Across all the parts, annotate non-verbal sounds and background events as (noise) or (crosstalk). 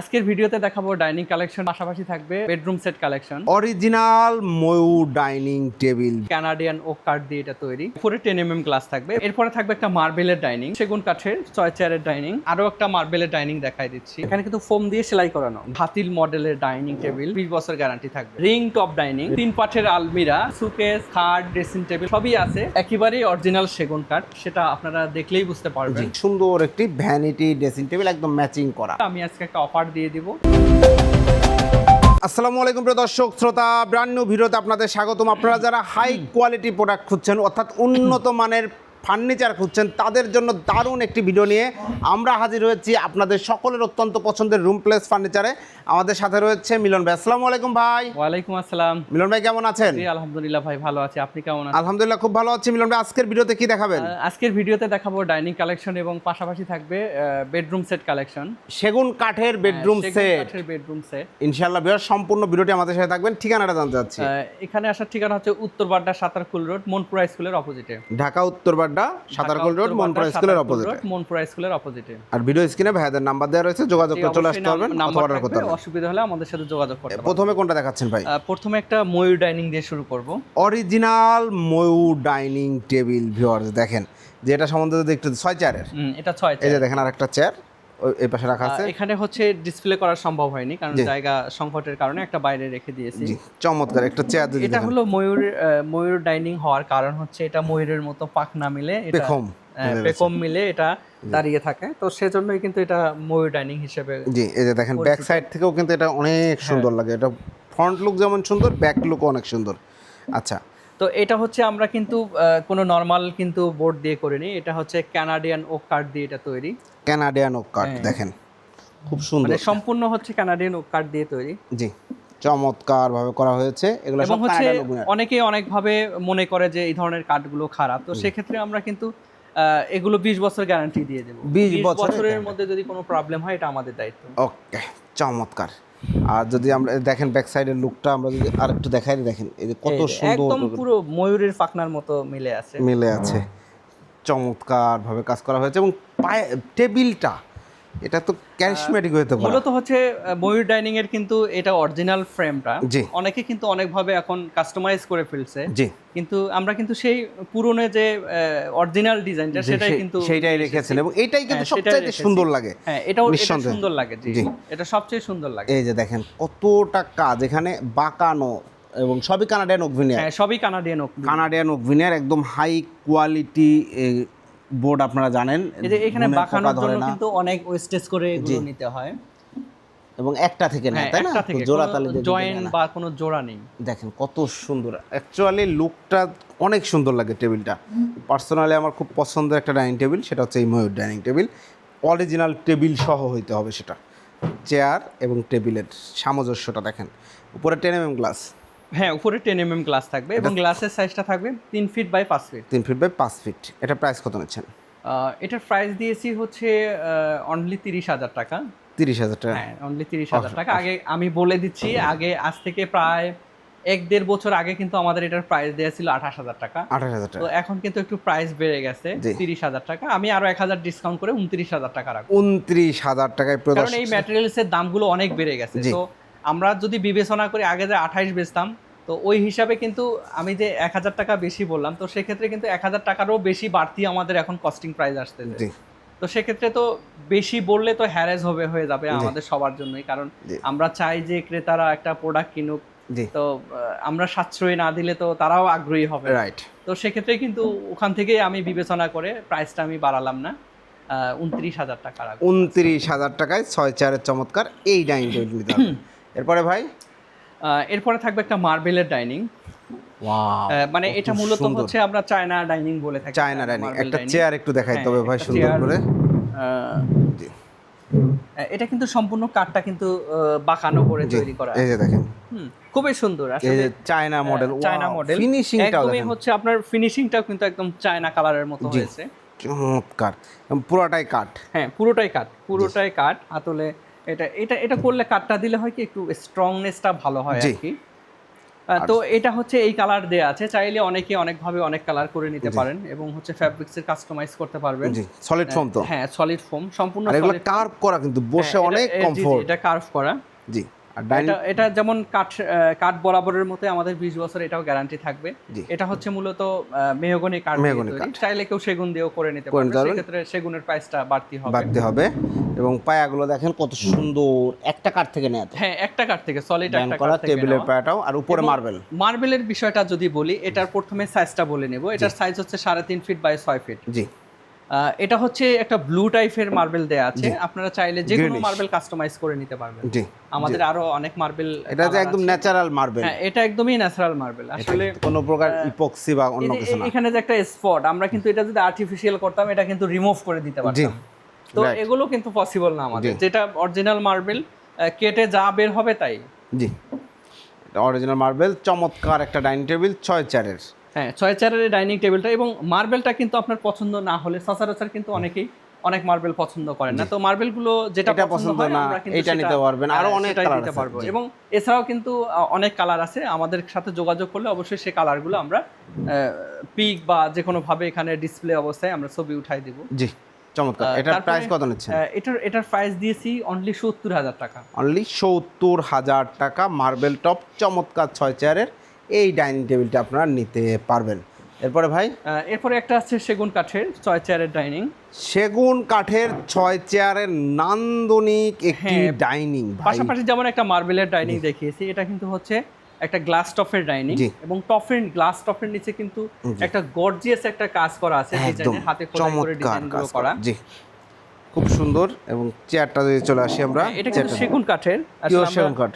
আজকের ভিডিওতে দেখাবো ডাইনিং কালেকশন পাশাপাশি থাকবে bedroom set collection original Mayur dining table Canadian oak কাঠ দিয়ে এটা তৈরি। উপরে টেন এম এম গ্লাস থাকবে। এরপরে থাকবে একটা মার্বেলের ডাইনিং সেগুন কাঠের ছয় চেয়ারের ডাইনিং আরও একটা মার্বেলের ডাইনিং দেখাই দিচ্ছি। এখানে কিন্তু ফোম দিয়ে সেলাই করানো। হাতিল মডেলের ডাইনিং টেবিল বিশ বছর গ্যারান্টি থাকবে। রিং টপ ডাইনিং তিন পাঠের আলমিরা সুকেস খাট ড্রেসিং টেবিল সবই আছে। একেবারেই অরিজিনাল সেগুন কাঠ সেটা আপনারা দেখলেই বুঝতে পারবেন। সুন্দর একটি ভ্যানিটি ড্রেসিং টেবিল একদম ম্যাচিং করা। আমি আজকে একটা অফার দিয়ে দিব। আসসালামু আলাইকুম প্রিয় দর্শক, শ্রোতা ব্র্যান্ড নিউ ভিডিওতে আপনাদের স্বাগতম। আপনারা যারা হাই কোয়ালিটি প্রোডাক্ট খুঁজছেন, অর্থাৎ উন্নত মানের ফার্নিচার খুঁজছেন তাদের জন্য দারুণ একটি ভিডিও নিয়ে আমরা হাজির হয়েছি আপনাদের সকলের অত্যন্ত পছন্দের রুম প্লেস ফার্নিচারে আমাদের সাথে রয়েছে মিলন ভাই। আসসালামু আলাইকুম ভাই। ওয়ালাইকুম আসসালাম। মিলন ভাই কেমন আছেন? জি আলহামদুলিল্লাহ ভাই ভালো আছি। আপনি কেমন আছেন? আলহামদুলিল্লাহ খুব ভালো আছি। মিলন ভাই আজকের ভিডিওতে কি দেখাবেন? আজকের ভিডিওতে দেখাবো ডাইনিং কালেকশন এবং পাশাপাশি থাকবে বেডরুম সেট কালেকশন সেগুন কাঠের বেডরুম সেট কাঠের বেডরুম সেট ইনশাআল্লাহ বিহার সম্পূর্ণ ভিডিওটি আমাদের সাথে থাকবেন। ঠিকানাটা জানতে চাচ্ছি। এখানে আসার ঠিকানা হচ্ছে উত্তর বাড্ডা সাতারকুল রোড মনপুরা স্কুলের অপোজিটে ঢাকা উত্তরবাড্ডা সাতারকুল রোড মনপুরা স্কুলের অপোজিটে মনপুরা স্কুলের অপোজিটে আর ভিডিও স্ক্রিনে ভাইয়াদের নাম্বার দেওয়া রয়েছে যোগাযোগ করে চলে আসতে পারবেন অর্ডার করতে পারবেন। অসুবিধা হলে আমাদের সাথে যোগাযোগ করতে প্রথমে কোনটা দেখাচ্ছেন ভাই? প্রথমে একটা ময়ূর ডাইনিং দিয়ে শুরু করব। Original Mayur dining table viewers দেখেন যেটা সম্বন্ধে যদি একটু ছয় চেয়ারের এটা ছয় এই যে দেখেন আর একটা চেয়ার এই পাশে রাখা আছে? এখানে হচ্ছে ডিসপ্লে করা সম্ভব হয়নি কারণ জায়গা সংকটের কারণে একটা বাইরে রেখে দিয়েছি। চমৎকার একটা চেয়ার যদি এটা হলো ময়ূর ময়ূর ডাইনিং হওয়ার কারণ হচ্ছে এটা ময়ূরের মতো পাক না মিলে এটা পেখম মিলে এটা দাঁড়িয়ে থাকে। তো সেজন্যই কিন্তু এটা ময়ূর ডাইনিং হিসেবে জি এই যে দেখেন ব্যাক সাইড থেকেও কিন্তু এটা অনেক হ্যাঁ। সুন্দর লাগে। এটা ফ্রন্ট লুক যেমন সুন্দর ব্যাক লুকও অনেক সুন্দর। আচ্ছা। তো এটা হচ্ছে আমরা কিন্তু কোনো নর্মাল কিন্তু বোর্ড দিয়ে করিনি এটা হচ্ছে ক্যানাডিয়ান ওক কাঠ দিয়ে এটা তৈরি। ক্যানাডিয়ান ওক কাঠ। দেখেন। খুব সুন্দর। মানে সম্পূর্ণ হচ্ছে কানাডিয়ান ওক কাঠ দিয়ে তৈরি। জি চমৎকার ভাবে করা হয়েছে। এগুলো সব হচ্ছে। অনেকেই অনেকভাবে মনে করে যে এই ধরনের কাঠগুলো খারাপ। তো সেক্ষেত্রে আমরা কিন্তু এগুলো বিশ বছর গ্যারান্টি দিয়ে দেব। 20 20 বছরের মধ্যে যদি কোনো প্রবলেম হয় এটা আমাদের দায়িত্ব। ওকে চমৎকার। আর যদি আমরা দেখেন ব্যাক সাইডের লুকটা আমরা যদি আর একটু দেখাই দেখেন এই যে কত সুন্দর একদম পুরো ময়ূরের পাখনার মতো মিলে আছে। মিলে আছে। চমৎকার ভাবে কাজ করা হয়েছে এবং পায়ে টেবিলটা এটা তো ক্যারিসমেটিক হতে পারে। মূলত হচ্ছে ময়ূর ডাইনিং এর কিন্তু এটা অরিজিনাল ফ্রেমটা। অনেকে কিন্তু অনেকভাবে এখন কাস্টমাইজ করে ফেলছে। জি। কিন্তু আমরা কিন্তু সেই পুরনো যে অরিজিনাল ডিজাইনটা সেটাই কিন্তু সেইটাই রেখেছেন এবং এটাই কিন্তু হ্যাঁ, সেটাই সুন্দর লাগে। হ্যাঁ এটাও এটা সুন্দর লাগে জি। জি। এটা সবচেয়ে সুন্দর লাগে। এই যে দেখেন কতটা কাজ। এখানে বাঁকানো এবং সবই কানাডিয়ান ওভিনিয়ার হ্যাঁ সবই কানাডিয়ান ওক কানাডিয়ান ওভিনিয়ার একদম হাই কোয়ালিটি বোর্ড আপনারা জানেন। এই যে এখানে বাঁকানোর জন্য কিন্তু অনেক ওয়েস্টেজ করে এগুলো নিতে হয়। এবং একটা থেকে না হ্যাঁ তাই না? জোড়া তালি দিয়ে জয়েন্ট দিতে হয় না। বা কোনো জোড়া নেই। দেখেন কত সুন্দর। অ্যাকচুয়ালি লুকটা অনেক সুন্দর লাগে টেবিলটা পার্সোনালি আমার খুব পছন্দের একটা ডাইনিং টেবিল সেটা হচ্ছে এই Mayur dining table original table সহ হইতে হবে সেটা। চেয়ার এবং টেবিলের সামঞ্জস্যটা দেখেন। উপরে টেন এম গ্লাস হ্যাঁ উপরে টেন এম এম গ্লাস থাকবে এবং গ্লাসের সাইজটা থাকবে তিন ফিট বাই পাঁচ ফিট তিন ফিট বাই পাঁচ ফিট এটা প্রাইস কত নিচ্ছেন? এটার প্রাইস দিয়েছি হচ্ছে অনলি তিরিশ হাজার টাকা। তিরিশ হাজার টাকা। হ্যাঁ অনলি তিরিশ হাজার টাকা। আগে আমি বলে দিচ্ছি আগে আজ থেকে প্রায় এক দেড় বছর আগে কিন্তু আমাদের এটার প্রাইস দেওয়া ছিল আঠাশ হাজার টাকা। আঠাশ হাজার টাকা। তো এখন কিন্তু একটু প্রাইস বেড়ে গেছে তিরিশ হাজার টাকা। আমি আরও এক হাজার ডিসকাউন্ট করে উনত্রিশ হাজার টাকা রাখব। উনত্রিশ হাজার টাকায় কারণ এই ম্যাটেরিয়ালস এর দামগুলো অনেক বেড়ে গেছে। তো আমরা যদি বিবেচনা করি আগে যে আঠাইশ বেচতাম তো ওই হিসাবে কিন্তু আমি যে এক হাজার টাকা বেশি বললাম তো সেক্ষেত্রে কিন্তু এক হাজার টাকারও বেশি বাড়তি আমাদের এখন কস্টিং প্রাইস আসতে তো সেক্ষেত্রে তো বেশি বললে তো হ্যারেজ হবে হয়ে যাবে আমাদের সবার জন্যই কারণ আমরা চাই যে ক্রেতারা একটা প্রোডাক্ট কিনুক। তো আমরা সাশ্রয়ী না দিলে তো তারাও আগ্রহী হবে। রাইট তো সেক্ষেত্রে কিন্তু ওখান থেকেই আমি বিবেচনা করে প্রাইসটা আমি বাড়ালাম না উনত্রিশ হাজার টাকা উনত্রিশ হাজার টাকায় ছয় চারের চমৎকার এই ডাইনিং টেবিল নিতে হবে। (laughs) এরপরে ভাই? এরপরে থাকবে একটা মার্বেলের ডাইনিং। মানে এটা মূলত হচ্ছে আমরা চায়না ডাইনিং বলে থাকি। চায়না ডাইনিং একটা চেয়ার একটু দেখাই হ্যাঁ, তবে ভাই সুন্দর করে। এটা কিন্তু সম্পূর্ণ কাঠটা কিন্তু বাঁকানো করে তৈরি করা এই যে দেখেন। হুম, খুবই সুন্দর এই আসলে যে চায়না মডেল চায়না মডেল ফিনিশিংটাও একদমই হচ্ছে আপনার ফিনিশিংটাও কিন্তু একদম চায়না কালারের মতো হয়েছে। চমৎকার। পুরোটাই কাঠ। হ্যাঁ পুরোটাই কাঠ পুরোটাই কাঠ হাতলে এটা এটা এটা করলে কাটটা দিলে হয় কি একটু স্ট্রংনেসটা ভালো হয় আর কি তো এটা হচ্ছে এই কালার দেয়া আছে। চাইলে অনেকে অনেকভাবে অনেক কালার করে নিতে পারেন এবং হচ্ছে ফ্যাব্রিক্সের কাস্টমাইজ করতে পারবেন। জি সলিড ফোম তো। হ্যাঁ সলিড ফোম সম্পূর্ণ কার্ভ করা কিন্তু বসে হ্যাঁ, অনেক কমফোর্ট এটা কার্ভ করা। জি। এটা যেমন কাঠ কাঠ বরাবরের মতো আমাদের বিশ বছর এটাও গ্যারান্টি থাকবে। এটা হচ্ছে মূলত মেহগনি কাঠ। চাইলে কেউ সেগুন দিয়েও করে নিতে পারবেন। সেক্ষেত্রে সেগুনের প্রাইসটা বাড়তি হবে। বাড়তে হবে। এবং পায়াগুলো দেখেন কত সুন্দর। একটা কাঠ থেকে নেয় তো। হ্যাঁ একটা কাঠ থেকে সলিড একটা কাঠ থেকে টেবিলের পায়াটাও। আর উপরে মার্বেল মার্বেলের বিষয়টা যদি বলি এটার প্রথমে সাইজটা বলে নেব। এটার সাইজ হচ্ছে সাড়ে তিন ফিট বাই ছয় ফিট জি। এটা হচ্ছে একটা ব্লু টাইপের মার্বেল দেয়া আছে। আপনারা চাইলে যে কোনো মার্বেল কাস্টমাইজ করে নিতে পারবেন। জি। আমাদের আরও অনেক মার্বেল এটা যে একদম ন্যাচারাল মার্বেল হ্যাঁ এটা একদমই ন্যাচারাল মার্বেল আসলে কোনো প্রকার ইপক্সি বা অন্য কিছু না। এখানে যে একটা স্পট আমরা কিন্তু এটা যদি আর্টিফিশিয়াল করতাম এটা কিন্তু রিমুভ করে দিতে পারতাম। তো এগুলো কিন্তু পসিবল না আমাদের। যেটা অরিজিনাল মার্বেল কেটে যা বের হবে তাই। জি। অরিজিনাল মার্বেল চমৎকার একটা ডাইনিং টেবিল ছয় চারের হ্যাঁ ছয় চেয়ারের ডাইনিং টেবিলটা এবং মার্বেলটা কিন্তু আপনার পছন্দ না হলে সচরাচর কিন্তু অনেকেই অনেক মার্বেল পছন্দ করেন না। তো মার্বেলগুলো যেটা পছন্দ না, সেটা- নিতে পারবেন, আরও হ্যাঁ, অনেক দিতে আছে, পারব। এবং এছাড়াও কিন্তু অনেক কালার আছে। আমাদের সাথে যোগাযোগ করলে অবশ্যই সেই কালারগুলো আমরা পিক বা যে কোনো ভাবে এখানে ডিসপ্লে অবস্থায় আমরা ছবি উঠাই দিব। জি চমৎকার। এটার প্রাইস কত নিচ্ছেন? এটার এটার প্রাইস দিয়েছি অনলি সত্তর হাজার টাকা। অনলি সত্তর হাজার টাকা মার্বেল টপ চমৎকার ছয় চেয়ারের এই ডাইনিং টেবিলটা আপনারা নিতে পারবেন। এরপরে ভাই? এরপরে একটা আছে সেগুন কাঠের ছয় চেয়ারের ডাইনিং। সেগুন কাঠের ছয় চেয়ারের নান্দনিক একটি হ্যাঁ, ডাইনিং পাশাপাশি যেমন একটা মার্বেলের ডাইনিং দেখিয়েছি এটা কিন্তু হচ্ছে একটা গ্লাস টপের ডাইনিং এবং টপের গ্লাস টপের নিচে কিন্তু একটা গর্জিয়াস একটা কাজ করা আছে ডিজাইনে হাতে করে ডিজাইনগুলো কাজ করা করা। জি। খুব সুন্দর এবং চেয়ারটা যদি চলে আসি আমরা। এটা কিন্তু সেগুন কাঠের। সেগুন কাঠ।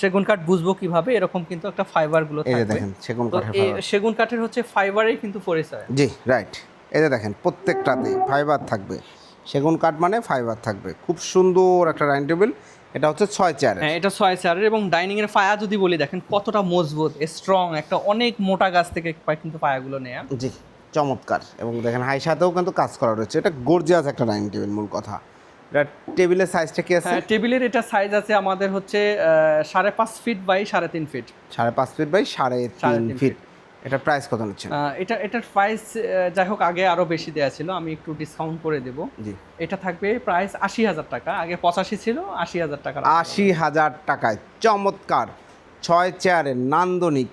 সেগুন কাঠ বুঝব কীভাবে? এরকম কিন্তু একটা ফাইবারগুলো দেখেন সেগুন কাঠের সেগুন কাঠের হচ্ছে ফাইবারেই কিন্তু পরিচয়। জি রাইট এই যে দেখেন প্রত্যেকটাতেই ফাইবার থাকবে। সেগুন কাঠ মানে ফাইবার থাকবে। খুব সুন্দর একটা ডাইনিং টেবিল এটা হচ্ছে ছয় চেয়ারের হ্যাঁ এটা ছয় চেয়ারের এবং ডাইনিং এর পায়া যদি বলি দেখেন কতটা মজবুত স্ট্রং একটা অনেক মোটা গাছ থেকে কিন্তু পায়াগুলো নেয়া। জি। চমৎকার। এবং দেখেন হাই সাথেও কিন্তু কাজ করা রয়েছে। এটা গর্জিয়াস একটা ডাইনিং টেবিল মূল কথা। এটা টেবিলের সাইজটা কি আছে? হ্যাঁ টেবিলের এটা সাইজ আছে আমাদের হচ্ছে সাড়ে পাঁচ ফিট বাই সাড়ে তিন ফিট সাড়ে পাঁচ ফিট বাই সাড়ে তিন ফিট এটা প্রাইস কত নিচ্ছেন এটা এটার প্রাইস যাই হোক আগে আরও বেশি দেওয়া ছিল। আমি একটু ডিসকাউন্ট করে দেব। জি। এটা থাকবে প্রাইস আশি হাজার টাকা। আগে পঁচাশি ছিল আশি হাজার টাকা আশি হাজার টাকায়। চমৎকার। ছয় চেয়ারের নান্দনিক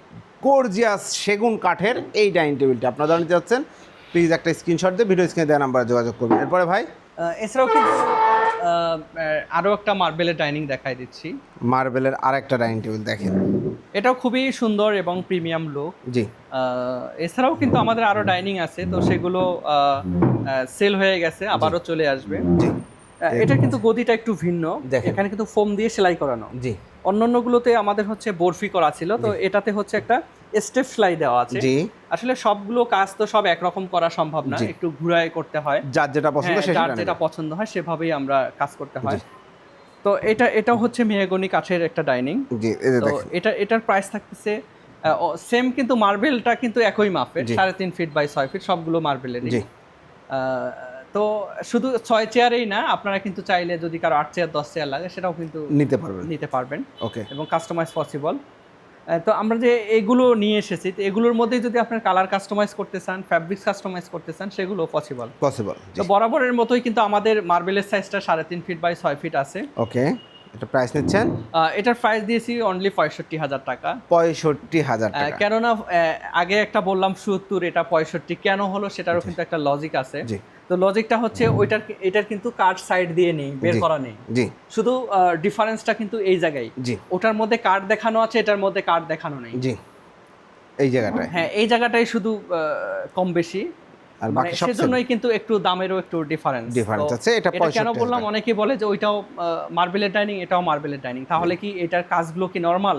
গর্জিয়াস সেগুন কাঠের এই ডাইনিং টেবিলটা আপনারা জানতে চাচ্ছেন প্লিজ একটা স্ক্রিনশট দিয়ে ভিডিও স্ক্রিনে দেওয়া নাম্বারে যোগাযোগ করবেন। এরপরে ভাই? এছাড়াও কিন্তু আহ, একটা মার্বেলের ডাইনিং দেখাই দিচ্ছি। মার্বেলের আরেকটা ডাইনিং টেবিল দেখেন। এটাও খুবই সুন্দর এবং প্রিমিয়াম লুক জি। এছাড়াও কিন্তু আমাদের আরও ডাইনিং আছে তো সেগুলো সেল হয়ে গেছে আবারও চলে আসবে। জি। এটা কিন্তু গদিটা একটু ভিন্ন। এখানে কিন্তু ফোম দিয়ে সেলাই করানো। জি। অন্যান্যগুলোতে আমাদের হচ্ছে বরফি করা ছিল তো এটাতে হচ্ছে একটা স্টেপ সেলাই দেওয়া আছে। জি। আসলে সবগুলো কাজ তো সব একরকম করা সম্ভব না একটু ঘুরায় করতে হয়। যার যেটা পছন্দ হ্যাঁ, সেটা যার যেটা পছন্দ হয় সেভাবেই আমরা কাজ করতে হয়। তো এটা এটা হচ্ছে মেহগনি কাঠের একটা ডাইনিং। জি এই যে তো এটা এটার প্রাইস থাকতেছে সেম কিন্তু মার্বেলটা কিন্তু একই মাপের। সাড়ে তিন ফিট বাই ছয় ফিট সবগুলো মার্বেলেরই তো শুধু ছয় চেয়ারেই না আপনারা কিন্তু চাইলে যদি কারও আট চেয়ার দশ চেয়ার লাগে সেটাও কিন্তু নিতে পারবেন। নিতে পারবেন ওকে। এবং কাস্টমাইজ পসিবল তো আমরা যে এগুলো নিয়ে এসেছি তো এগুলোর মধ্যেই যদি আপনার কালার কাস্টমাইজ করতে চান ফ্যাব্রিক্স কাস্টমাইজ করতে চান সেগুলো পসিবল পসিবল তো বরাবরের মতোই কিন্তু আমাদের মার্বেলের সাইজটা সাড়ে তিন ফিট বাই ছয় ফিট আছে। ওকে। এটা প্রাইস নিচ্ছেন? এটার প্রাইস দিয়েছি অনলি পঁয়ষট্টি হাজার টাকা। পঁয়ষট্টি হাজার টাকা। কেননা আগে একটা বললাম সত্তর এটা পঁয়ষট্টি কেন হলো সেটারও কিন্তু একটা লজিক আছে। তো লজিকটা হচ্ছে ওইটার এটার কিন্তু কার্ড সাইড দিয়ে নেই বের করা নেই। জি। শুধু ডিফারেন্সটা কিন্তু এই জায়গায়। জি। ওটার মধ্যে কার্ড দেখানো আছে এটার মধ্যে কার্ড দেখানো নেই। জি। এই জায়গাটায়। হ্যাঁ এই জায়গাটাই শুধু কম বেশি। আর মানে বাকি সব সেজন্যই কিন্তু একটু দামেরও একটু ডিফারেন্স Difference আছে, এটা কেন বললাম অনেকে বলে যে ওইটাও মার্বেলের ডাইনিং এটাও মার্বেলের ডাইনিং তাহলে কি এটার কাজগুলো কি নর্মাল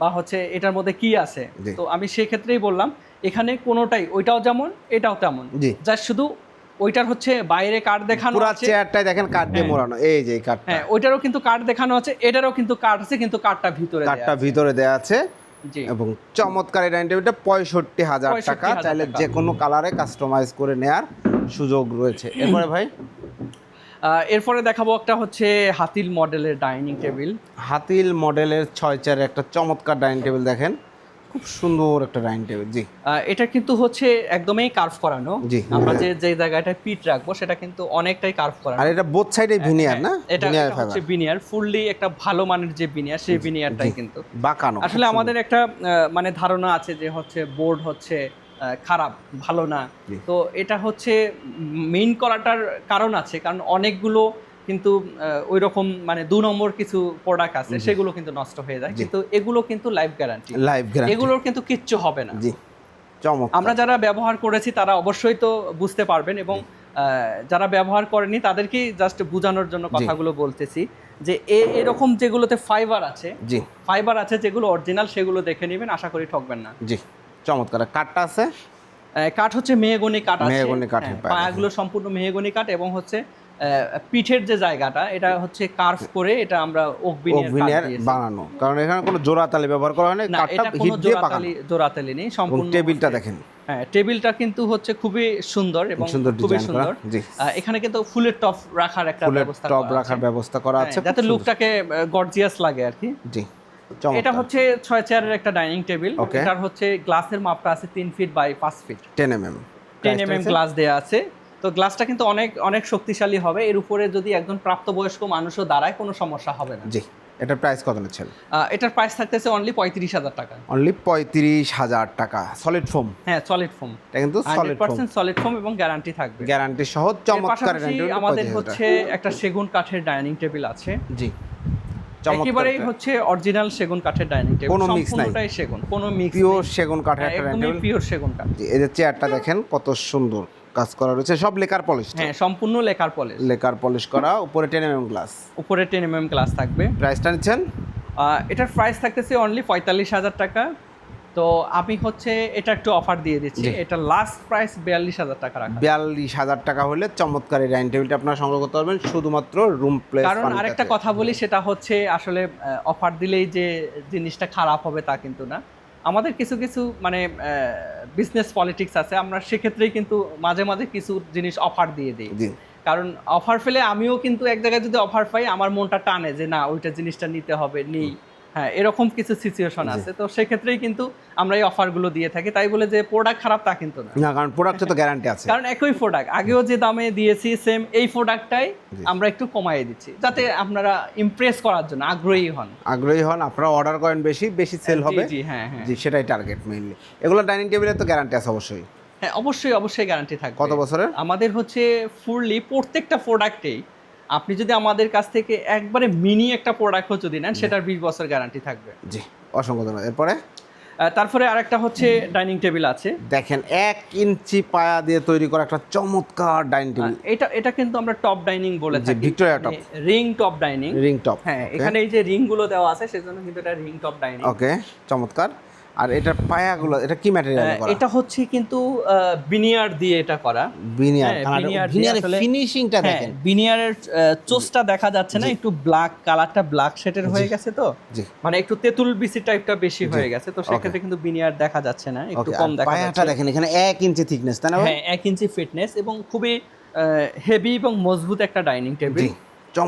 বা হচ্ছে এটার মধ্যে কি আছে? তো আমি সেই ক্ষেত্রেই বললাম এখানে কোনোটাই ওইটাও যেমন এটাও তেমন। জি। যা শুধু ওইটার হচ্ছে বাইরে কার্ড দেখানো পুরো আছে। চেয়ারটাই দেখেন কাঠ দিয়ে মোড়ানো এই যে এই হ্যাঁ ওইটারও কিন্তু কার্ড দেখানো আছে এটারও কিন্তু কার্ড আছে কিন্তু কার্ডটা ভিতরে কাঠটা ভিতরে দেয়া আছে। এবং চমৎকার এই ডাইনিং টেবিলটা পঁয়ষট্টি হাজার 65,000 টাকা। চাইলে। যে কোনো কালারে কাস্টমাইজ করে নেয়ার সুযোগ রয়েছে। এরপরে ভাই? আহ, এরপরে দেখাবো একটা হচ্ছে হাতিল মডেলের ডাইনিং টেবিল হাতিল মডেলের ছয় চারের একটা চমৎকার ডাইনিং টেবিল দেখেন। খুব সুন্দর একটা ডাইনিং টেবিল জি। এটা কিন্তু হচ্ছে একদমই কার্ভ করানো। জি। আমরা যে যে জায়গাটায় পিট রাখব সেটা কিন্তু অনেকটাই কার্ভ করানো। আর এটা বোথ সাইডে ভিনিয়ার না? এটা ভিনিয়ার হচ্ছে বিনিয়ার ফুললি একটা ভালো মানের যে বিনিয়ার সেই বিনিয়ারটাই কিন্তু। বাঁকানো আসলে আমাদের একটা মানে ধারণা আছে যে হচ্ছে বোর্ড হচ্ছে খারাপ ভালো না। তো এটা হচ্ছে মেইন করাটার কারণ আছে কারণ অনেকগুলো কিন্তু ওই রকম মানে দু নম্বর কিছু প্রোডাক্ট আছে সেগুলো কিন্তু নষ্ট হয়ে যায়। কিন্তু এগুলো কিন্তু লাইফ গ্যারান্টি লাইভ গ্যারান্টি এগুলোর কিন্তু কিচ্ছু হবে না। জি। আমরা যারা ব্যবহার করেছি তারা অবশ্যই তো বুঝতে পারবেন এবং যারা ব্যবহার করেনি তাদেরকেই জাস্ট বোঝানোর জন্য কথাগুলো বলতেছি যে এরকম যেগুলোতে ফাইবার আছে জি। ফাইবার আছে যেগুলো অরিজিনাল সেগুলো দেখে নেবেন আশা করি ঠকবেন না। জি। চমৎকার। কাঠটা আছে? কাঠ হচ্ছে মেহগনি কাঠ আছে। মেহগনি কাঠের হ্যাঁ, পায়াগুলো সম্পূর্ণ মেহগনি কাঠ এবং হচ্ছে পিঠের যে জায়গাটা এটা হচ্ছে কার্ভ করে এটা আমরা। বানানো। কারণ এখানে কোনো জোড়া তালি ব্যবহার করা হয় না না কাঠটা হিট দিয়ে পাকানো। জোড়াতালি জোড়াতালি নেই সম্পূর্ণ টেবিলটা দেখেন। হ্যাঁ টেবিলটা কিন্তু হচ্ছে খুবই সুন্দর এবং খুবই সুন্দর। এখানে কিন্তু ফুলের টপ রাখার একটা ব্যবস্থা করা রাখার। ব্যবস্থা করা হ্যাঁ, আছে যাতে লুকটাকে গর্জিয়াস লাগে আর কি। জি এটা হচ্ছে ছয় চেয়ারের একটা ডাইনিং টেবিল. এটার হচ্ছে গ্লাসের মাপটা আছে তিন ফিট বাই পাঁচ feet ten M M ten M M glass দেওয়া আছে। তো গ্লাসটা কিন্তু অনেক অনেক শক্তিশালী হবে। এর উপরে যদি একজন প্রাপ্তবয়স্ক মানুষও দাঁড়ায় কোনো সমস্যা হবে না। জি এটার প্রাইস কত নিচ্ছেন? এটার প্রাইস থাকতেছে অনলি পঁয়ত্রিশ হাজার টাকা। অনলি পঁয়ত্রিশ হাজার টাকা। সলিড ফোম হ্যাঁ সলিড ফোম এটা কিন্তু সলিড পার্সেন্ট সলিড ফোম এবং গ্যারান্টি থাকবে। গ্যারান্টি সহ চমৎকার আমাদের হচ্ছে একটা সেগুন কাঠের ডাইনিং টেবিল আছে। জি একেবারেই হচ্ছে অরিজিনাল সেগুন কাঠের ডাইনিং টেবিল কোনো মিক্স নাই। সেগুন কোনো মিক্স পিওর সেগুন কাঠের একটা একদমই টেবিল পিওর সেগুন কাঠ। জি এই যে চেয়ারটা দেখেন কত সুন্দর। কাজ করা রয়েছে। সব লেকার পলিশ হ্যাঁ সম্পূর্ণ লেকার পলিশ। লেকার পলিশ করা উপরে টেন এম এম গ্লাস উপরে টেন এম এম গ্লাস থাকবে। প্রাইসটা নিচ্ছেন? এটার প্রাইস থাকতেছে অনলি পঁয়তাল্লিশ হাজার টাকা। তো আমি হচ্ছে এটা একটু অফার দিয়ে দিচ্ছি। এটা লাস্ট প্রাইস বিয়াল্লিশ হাজার টাকা রাখা। বিয়াল্লিশ হাজার টাকা হলে চমৎকার এই ডাইনিং টেবিলটা আপনার সংগ্রহ করতে পারবেন। শুধুমাত্র রুম প্লেস কারণ আরেকটা কথা বলি সেটা হচ্ছে আসলে অফার দিলেই যে জিনিসটা খারাপ হবে তা কিন্তু না। আমাদের কিছু কিছু মানে বিজনেস পলিটিক্স আছে আমরা সেক্ষেত্রেই কিন্তু মাঝে মাঝে কিছু জিনিস অফার দিয়ে দিই। কারণ অফার ফেলে আমিও কিন্তু এক জায়গায় যদি অফার পাই আমার মনটা টানে যে না ওইটা জিনিসটা নিতে হবে নেই। হ্যাঁ এরকম কিছু সিচুয়েশন আছে। তো সেক্ষেত্রেই কিন্তু আমরা এই অফারগুলো দিয়ে থাকি। তাই বলে যে প্রোডাক্ট খারাপ তা কিন্তু না। না কারণ প্রোডাক্টে তো গ্যারান্টি আছে। কারণ একই প্রোডাক্ট আগেও যে দামে দিয়েছি সেম এই প্রোডাক্টটাই আমরা একটু কমাইয়ে দিচ্ছি। যাতে আপনারা ইমপ্রেস করার জন্য আগ্রহী হন। আগ্রহী হন আপনারা অর্ডার করেন বেশি বেশি সেল হবে। জি হ্যাঁ হ্যাঁ। জি সেটাই টার্গেট মেইনলি এগুলো ডাইনিং টেবিলে তো গ্যারান্টি আছে অবশ্যই। হ্যাঁ অবশ্যই অবশ্যই গ্যারান্টি থাকবে। কত বছরের? আমাদের হচ্ছে ফুললি প্রত্যেকটা প্রোডাক্টেই আপনি যদি আমাদের কাছ থেকে একবারে মিনি একটা প্রোডাক্টও যদি নেন সেটার বিশ বছর গ্যারান্টি থাকবে। জি অসংখ্য ধন্যবাদ। এরপরে? তারপরে আরেকটা হচ্ছে ডাইনিং টেবিল আছে। দেখেন এক ইঞ্চি পায়া দিয়ে তৈরি করা একটা চমৎকার ডাইনিং টেবিল এটা এটা কিন্তু আমরা টপ ডাইনিং বলে থাকি। Victoria top ring top dining ring top হ্যাঁ এখানে এই যে রিংগুলো দেওয়া আছে সেজন্য কিন্তু এটা রিং টপ ডাইনিং ওকে চমৎকার। আর এটা পায়াগুলো এটা কি ম্যাটেরিয়াল করা? এটা হচ্ছে কিন্তু বিনিয়ার দিয়ে এটা করা। বিনিয়ার হ্যাঁ, বিনিয়ারের ফিনিশিংটা হ্যাঁ দেখেন। বিনিয়ারের চোস্টটা দেখা যাচ্ছে না একটু ব্ল্যাক কালারটা ব্ল্যাক শেডের হয়ে গেছে তো? মানে একটু তেঁতুল বিসি টাইপটা বেশি হয়ে গেছে তো সেক্ষেত্রে কিন্তু বিনিয়ার দেখা যাচ্ছে না একটু কম দেখা পায়াটা যাচ্ছে দেখেন এখানে এক ইঞ্চি থিকনেস তাই না হ্যাঁ এক ইঞ্চি ফিটনেস এবং খুবই হেভি এবং মজবুত একটা ডাইনিং টেবিল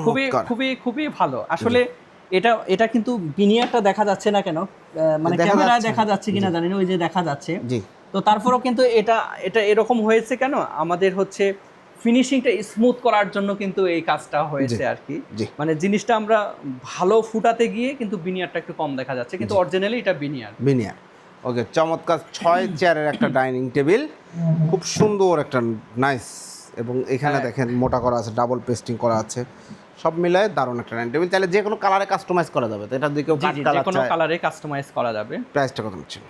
খুবই খুবই খুবই ভালো। আসলে এটা এটা কিন্তু বিনিয়ারটা দেখা যাচ্ছে না কেন? মানে ক্যামেরায়। দেখা যাচ্ছে কিনা জানি না ওই যে দেখা যাচ্ছে। জি। তো তারপরেও কিন্তু এটা এটা এরকম হয়েছে কেন? আমাদের হচ্ছে ফিনিশিংটা স্মুথ করার জন্য কিন্তু এই কাজটা হয়েছে আর কি মানে জিনিসটা আমরা ভালো ফুটাতে গিয়ে কিন্তু বিনিয়ারটা একটু কম দেখা যাচ্ছে। কিন্তু অরিজিনালি এটা বিনিয়ার বিনিয়ার ওকে চমৎকার। ছয় চেয়ারের একটা ডাইনিং টেবিল খুব সুন্দর একটা নাইস এবং এখানে হ্যাঁ। দেখেন মোটা করা আছে ডাবল পেস্টিং করা আছে। সব মিলায় দারুণ একটা ডাইনিং টেবিল চাইলে যে কোনো কালারে কাস্টমাইজ করা যাবে তো এটা দিকে যে কোনো কালারে কাস্টমাইজ করা যাবে। প্রাইসটা কত নিচ্ছেন?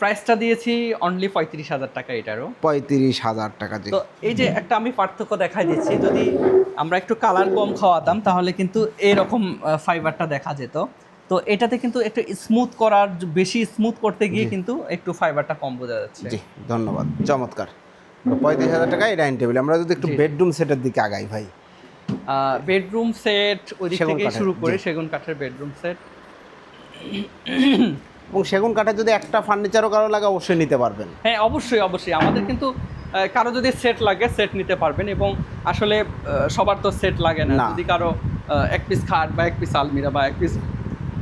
প্রাইসটা দিয়েছি অনলি পঁয়ত্রিশ হাজার টাকা এটারও। পঁয়ত্রিশ হাজার টাকা তো এই যে একটা আমি পার্থক্য দেখাই দিচ্ছি যদি আমরা একটু কালার কম খাওয়াতাম তাহলে কিন্তু এরকম ফাইবারটা দেখা যেত। তো এটাতে কিন্তু একটু স্মুথ করার বেশি স্মুথ করতে গিয়ে কিন্তু একটু ফাইবারটা কম বোঝা যাচ্ছে। জি ধন্যবাদ। চমৎকার। পঁয়ত্রিশ হাজার টাকা এই ডাইনিং টেবিল আমরা যদি একটু বেডরুম সেটের দিকে আগাই ভাই। বেডরুম সেট ওই দিক থেকে শুরু করে সেগুন কাঠের বেডরুম সেট এবং সেগুন কাঠে যদি একটা ফার্নিচারও কারও লাগে অবশ্যই নিতে পারবেন। হ্যাঁ অবশ্যই অবশ্যই। আমাদের কিন্তু কারও যদি সেট লাগে সেট নিতে পারবেন এবং আসলে সবার তো সেট লাগে না। যদি কারও এক পিস খাট বা এক পিস আলমিরা বা এক পিস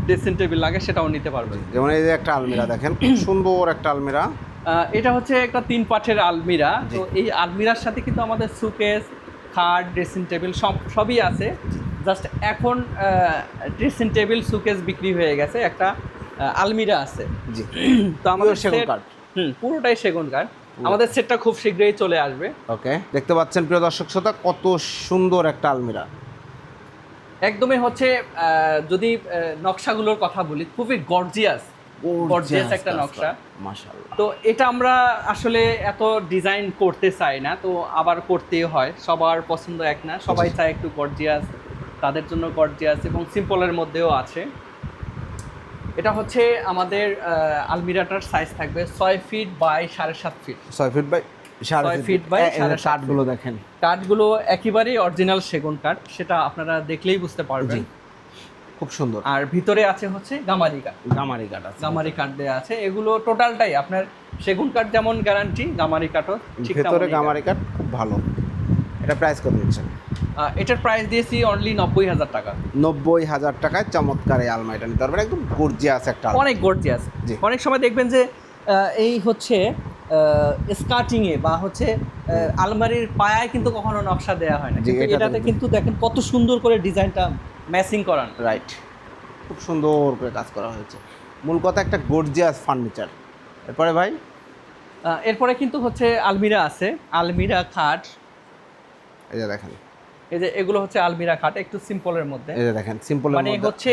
ড্রেসিং টেবিল লাগে সেটাও নিতে পারবেন। যেমন এই যে একটা আলমিরা দেখেন খুব সুন্দর একটা আলমিরা। এটা হচ্ছে একটা তিন পাঠের আলমিরা। তো এই আলমিরার সাথে কিন্তু আমাদের সুকেস খাট ড্রেসিং টেবিল সব সবই আছে। জাস্ট এখন ড্রেসিং টেবিল সুকেস বিক্রি হয়ে গেছে। একটা আলমিরা আছে। জি। (clears throat) তো আমাদের সেগুন কাঠ। হুম পুরোটাই সেগুন কাঠ আমাদের সেটটা খুব শীঘ্রই চলে আসবে। ওকে দেখতে পাচ্ছেন প্রিয় দর্শক শ্রোতা কত সুন্দর একটা আলমিরা। একদমই হচ্ছে যদি নকশাগুলোর কথা বলি খুবই গর্জিয়াস একটা নকশা। তো এটা আমরা আসলে এত ডিজাইন করতে চাই না তো আবার করতেই হয়। সবার পছন্দ এক না সবাই চায় একটু গর্জিয়াস তাদের জন্য গর্জিয়াস এবং সিম্পলের মধ্যেও আছে। এটা হচ্ছে আমাদের আলমিরাটার সাইজ থাকবে ছয় ফিট বাই সাড়ে সাত ফিট ছয় ফিট বাই সাড়ে সাত কাঠগুলো দেখেন। কাঠগুলো একেবারেই অরিজিনাল সেগুন কাঠ সেটা আপনারা দেখলেই বুঝতে পারবেন। খুব সুন্দর। আর ভিতরে আছে হচ্ছে গামারি কাঠ গামারি কাঠ আছে। গামারি কাঠ দেওয়া আছে। এগুলো টোটালটাই আপনার সেগুন কাঠ যেমন গ্যারান্টি গামারি কাঠও ভেতরে গামারি কাঠ খুব ভালো। এটা প্রাইস কত দিচ্ছেন? এটার প্রাইস দিয়েছি অনলি নব্বই হাজার টাকা। নব্বই হাজার টাকায় চমৎকার এই আলমারিটা নিতে পারবেন। একদম গর্জিয়াস একটা। অনেক গর্জিয়াস। অনেক সময় দেখবেন যে এই হচ্ছে স্কার্টিংয়ে বা হচ্ছে আলমারির পায়ায় কিন্তু কখনো নকশা দেওয়া হয় না। কিন্তু এটাতে এটাতে কিন্তু দেখেন কত সুন্দর করে ডিজাইনটা ম্যাচিং করান। রাইট খুব সুন্দর করে কাজ করা হয়েছে। মূল কথা একটা গর্জিয়াস ফার্নিচার এরপরে ভাই? এরপরে কিন্তু হচ্ছে আলমিরা আছে। আলমিরা খাট। এই যে দেখেন। এই যে এগুলো হচ্ছে আলমিরা খাট একটু সিম্পলের মধ্যে। এই যে দেখেন সিম্পল মানে হচ্ছে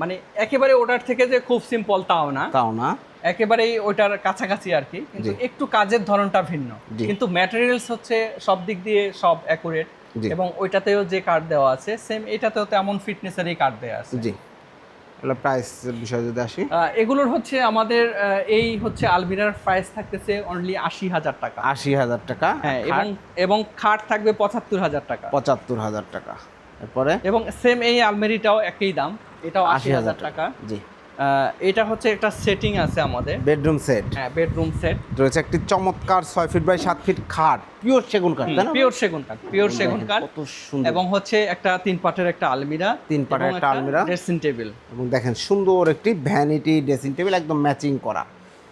মানে একেবারে ওটার থেকে যে খুব সিম্পল তাও না। তাও না। একেবারেই ওইটার কাছাকাছি আর কি কিন্তু একটু কাজের ধরনটা ভিন্ন। কিন্তু ম্যাটেরিয়ালস হচ্ছে সব দিক দিয়ে সব অ্যাকুরেট এবং ওইটাতেও যে কার্ড দেওয়া আছে সেম এটাতেও তেমন ফিটনেসেরই কার্ড দেওয়া আছে। জি। প্রাইস বিষয়ে যদি আসি? এগুলোর হচ্ছে আমাদের এই হচ্ছে আলমিরার প্রাইস থাকতেছে অনলি আশি হাজার টাকা। আশি হাজার টাকা। হ্যাঁ এবং এবং খাট থাকবে পঁচাত্তর হাজার টাকা। পঁচাত্তর হাজার টাকা। এরপরে? এবং সেম এই আলমারিটাও একই দাম এটাও আশি হাজার টাকা। জি। এটা হচ্ছে একটা সেটিং আছে আমাদের। বেডরুম সেট হ্যাঁ বেডরুম সেট রয়েছে একটি চমৎকার ছয় ফিট বাই সাত ফিট খাট। পিওর সেগুন কাঠ তাই না? পিওর সেগুন কাঠ পিওর সেগুন কাঠ কত সুন্দর। এবং হচ্ছে একটা তিন পাটের একটা আলমিরা তিন পাটের একটা আলমিরা। ড্রেসিং টেবিল এবং দেখেন সুন্দর একটি ভ্যানিটি ড্রেসিং টেবিল একদম ম্যাচিং করা।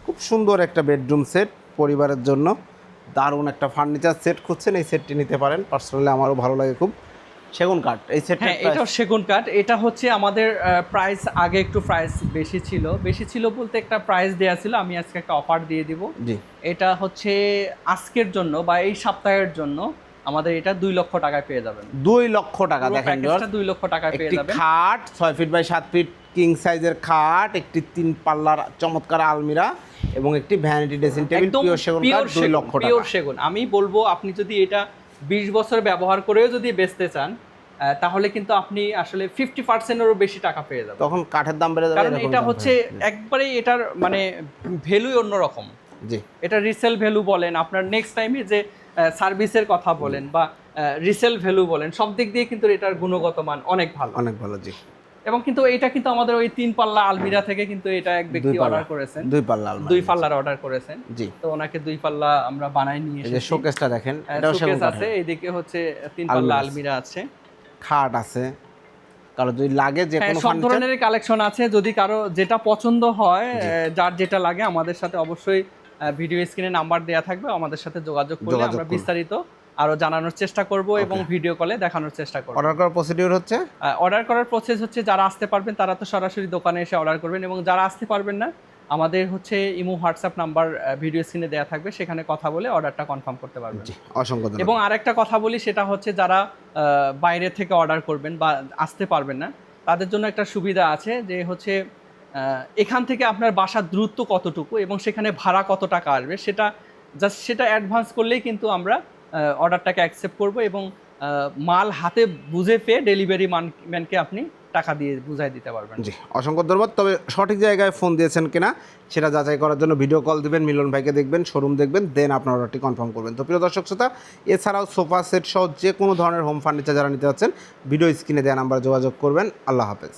খুব সুন্দর একটা বেডরুম সেট পরিবারের জন্য। দারুণ একটা ফার্নিচার সেট খুঁজছেন এই সেটটি নিতে পারেন। পার্সোনালি আমারও ভালো লাগে খুব। সেগুন কাঠ এই সেটটা হ্যাঁ এটাও সেগুন কাঠ। এটা হচ্ছে আমাদের প্রাইস আগে একটু প্রাইস বেশি ছিল। বেশি ছিল বলতে একটা প্রাইস দেওয়া ছিল আমি আজকে একটা অফার দিয়ে দিব। জি। এটা হচ্ছে আজকের জন্য বা এই সপ্তাহের জন্য আমাদের এটা দুই লক্ষ টাকায় পেয়ে যাবেন। দুই লক্ষ টাকা দেখেন দুই লক্ষ টাকায় পেয়ে একটি যাবেন। খাট ছয় ফিট বাই সাত ফিট কিং সাইজের খাট একটি তিন পাল্লার চমৎকার আলমিরা এবং একটি ভ্যানিটি ড্রেসিং টেবিল পিওর সেগুন কাঠ দুই লক্ষ টাকা। পিওর সেগুন। আমি বলব আপনি যদি এটা বিশ বছর ব্যবহার করেও যদি বেচতে চান তাহলে কিন্তু আপনি আসলে ফিফটি পার্সেন্টেরও বেশি টাকা পেয়ে যাবেন। তখন কাঠের দাম বেড়ে যাবে কারণ এটা হচ্ছে একবারেই এটার মানে ভ্যালুই অন্যরকম। জি। এটা রিসেল ভ্যালু বলেন আপনার নেক্সট টাইমে যে সার্ভিসের কথা বলেন বা রিসেল ভ্যালু বলেন সব দিক দিয়ে কিন্তু এটার গুণগত মান অনেক ভালো। অনেক ভালো জি। এবং কিন্তু এটা কিন্তু আমাদের ওই তিন পাল্লা আলমিরা থেকে কিন্তু এটা এক ব্যক্তি অর্ডার করেছেন। দুই পাল্লা দুই পাল্লার অর্ডার করেছেন। জি। তো ওনাকে দুই পাল্লা আমরা বানাই নিয়ে এসেছি। শোকেসটা দেখেন হ্যাঁ, এটাও শোকেস আছে এইদিকে হচ্ছে তিন পাল্লা আলমিরা আছে। খাট আছে। কারও যদি লাগে যে হ্যাঁ কোনো সব ধরনের কালেকশন আছে। যদি কারও যেটা পছন্দ হয় যার যেটা লাগে আমাদের সাথে অবশ্যই ভিডিও স্ক্রিনে নাম্বার দেওয়া থাকবে। আমাদের সাথে যোগাযোগ করলে আমরা বিস্তারিত আরও জানানোর চেষ্টা করব এবং ভিডিও কলে দেখানোর চেষ্টা করব। অর্ডার করার প্রসিডিউর হচ্ছে? অর্ডার করার প্রসেস হচ্ছে যারা আসতে পারবেন তারা তো সরাসরি দোকানে এসে অর্ডার করবেন এবং যারা আসতে পারবেন না আমাদের হচ্ছে ইমো হোয়াটসঅ্যাপ নাম্বার ভিডিও স্ক্রিনে দেওয়া থাকবে সেখানে কথা বলে অর্ডারটা কনফার্ম করতে পারবেন। অসংখ্য এবং আরেকটা কথা বলি সেটা হচ্ছে যারা বাইরে থেকে অর্ডার করবেন বা আসতে পারবেন না তাদের জন্য একটা সুবিধা আছে যে হচ্ছে এখান থেকে আপনার বাসার দূরত্ব কতটুকু এবং সেখানে ভাড়া কত টাকা আসবে সেটা জাস্ট সেটা অ্যাডভান্স করলেই কিন্তু আমরা অর্ডারটাকে অ্যাকসেপ্ট করব এবং মাল হাতে বুঝে পেয়ে ডেলিভারি মান ম্যানকে আপনি টাকা দিয়ে বুঝাই দিতে পারবেন। জি, অসংখ্য ধন্যবাদ। তবে সঠিক জায়গায় ফোন দিয়েছেন কিনা, সেটা যাচাই করার জন্য ভিডিও কল দিবেন, মিলন ভাইকে দেখবেন শোরুম দেখবেন দেন আপনার অর্ডারটি কনফার্ম করবেন। তো প্রিয় দর্শক শ্রোতা, এছাড়াও সোফা সেট সহ যে কোনো ধরনের হোম ফার্নিচার যারা নিতে যাচ্ছেন ভিডিও স্ক্রিনে দেওয়া নাম্বার যোগাযোগ করবেন। আল্লাহ হাফেজ।